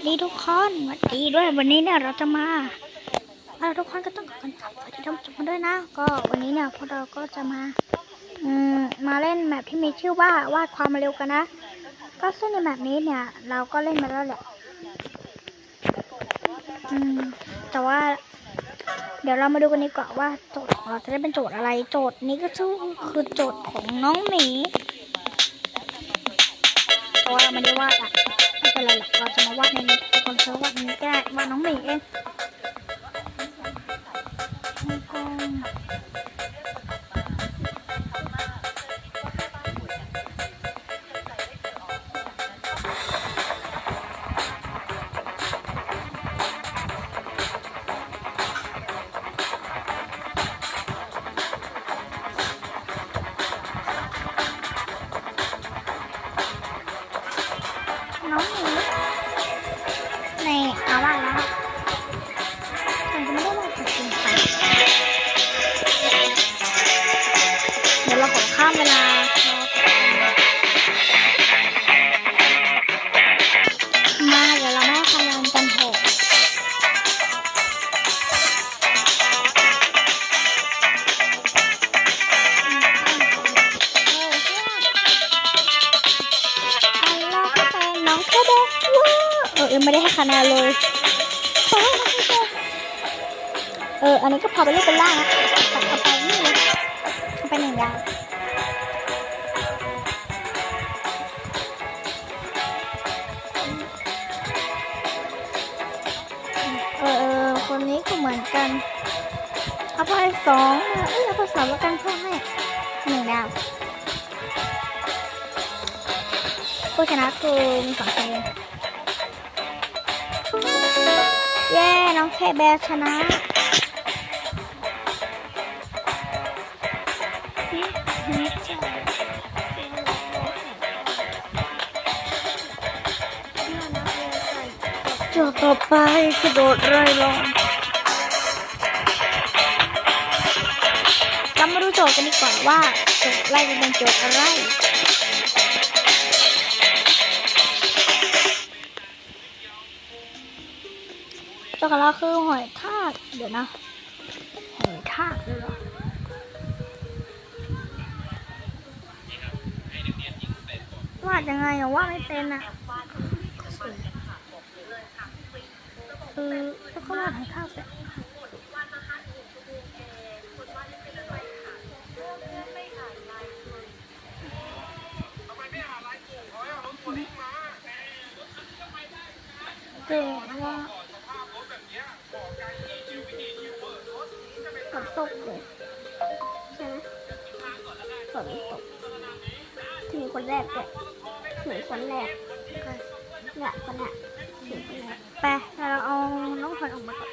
วัสดีทุกคนสวัสดีด้วยวันนี้เนี่ยเราจะมาเอาทุกคนก็ต้องขอกันสวัสดีท่านผู้ชมด้วยนะ ก็วันนี้เนี่ยพวกเราก็จะมาอืมมาเล่นแมปที่มีชื่อว่าวาดความเร็วกันนะ ก็ซึ่งในแมปนี้เนี่ย เราก็เล่นมาแล้วแหละอืมแต่ว่า เดี๋ยวเรามาดูกันดีกว่าว่าโจทย์ของเราจะได้เป็นโจทย์อะไรโจทย์นี้ก็คือโจทย์ของน้องหมีเพราะว่าเราไม่ได้วาดอะไม่เป็นไรหรอกเราจะมาวาดในนี้คนเชื่อวาดในนี้ก็ได้วาดน้อง หมีเองแล้วก็น้องหมีในเอา วา ยังไม่ได้ให้คะแนนเลยเออ อันนี้ก็พอไปนรูปเป็นล่างนะตัดเข้าไปนี่เลยเข้าไปหนึ่งยางเออเออคนนี้ก็เหมือนกันเอาไปสองเอ้ยเอาไปสามแล้วกันเพิ่มให้หนึ่งดาวผู้ชนะคือมีสองคน น้องเคแบร์ชนะโจทย์ต่อไปกระโดดไร่ลงเรามาดูโจทย์กันดีกว่าว่าโจทย์ไร่จะเป็นโจทย์อะไร โจทย์ของเราคือหอยทากเดี๋ยวนะ หอยทากเลยเหรอวาดยังไงอะว่าดไม่เป็นอะเออแล้วก็วาดหอยทากเสร็จ นตกเลยใช่ไหมฝนตก ถึงคนแรกเลยถึงคนแรกเนี่ยคนเนี้ยถึงคนแรกไปเดี๋ยวเราเอาน้องฝนออกมาก่อน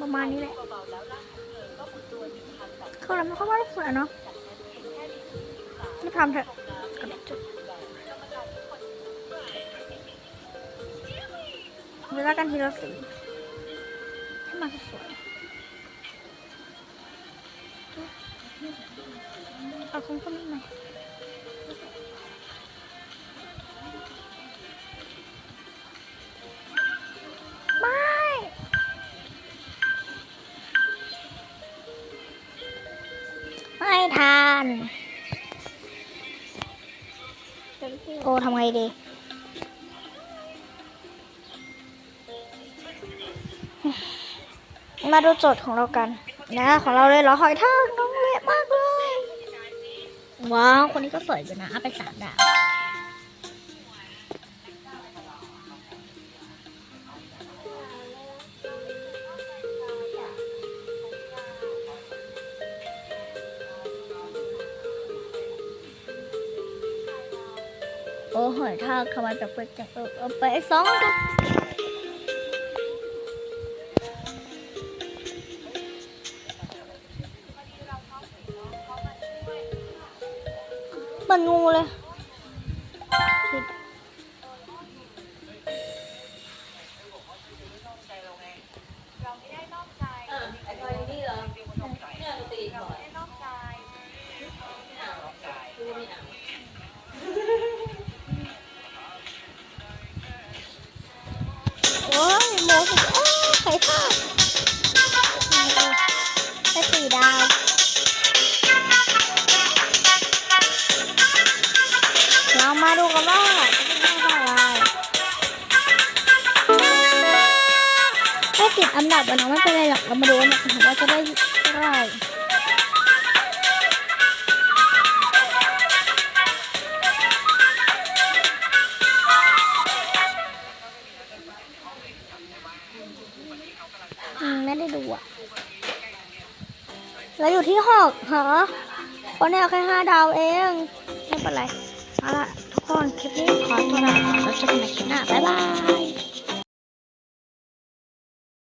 ประมาณนี้แหละคือเราไม่ค่อยว่าสวยเนาะไม่ทำเถอะกระดาษจุดเวลากันทีละสีให้มันสวยเอาคงก็นิดหน่อย โอ้ทำไงดีมาดูโจทย์ของเรากัน นะ ของเราเลยเหรอหอยทากน้องเละมากเลย ว้าว คนนี้ก็สวยอยู่นะ เอาไปสามดาว โอ้หอยทากทำไมแบบไปจังเออเอาไปสองดาวมันงูเลย ดูกันว่าจะเป็นอะไรถ้าติดอันดับอะเนาะไม่เป็นไรหรอกเรามาดูกันนะว่าจะได้เท่าไหร่ไม่ได้ดูอะเราอยู่ที่หกเหรอคนนี้เอาแค่ห้าดาวเอง ไม่เป็นไร เอาละ กคนคลิปนี้ขอตัวลาไปก่อนแล้วเจอกันใหม่คลิปหน้าบ๊ายบาย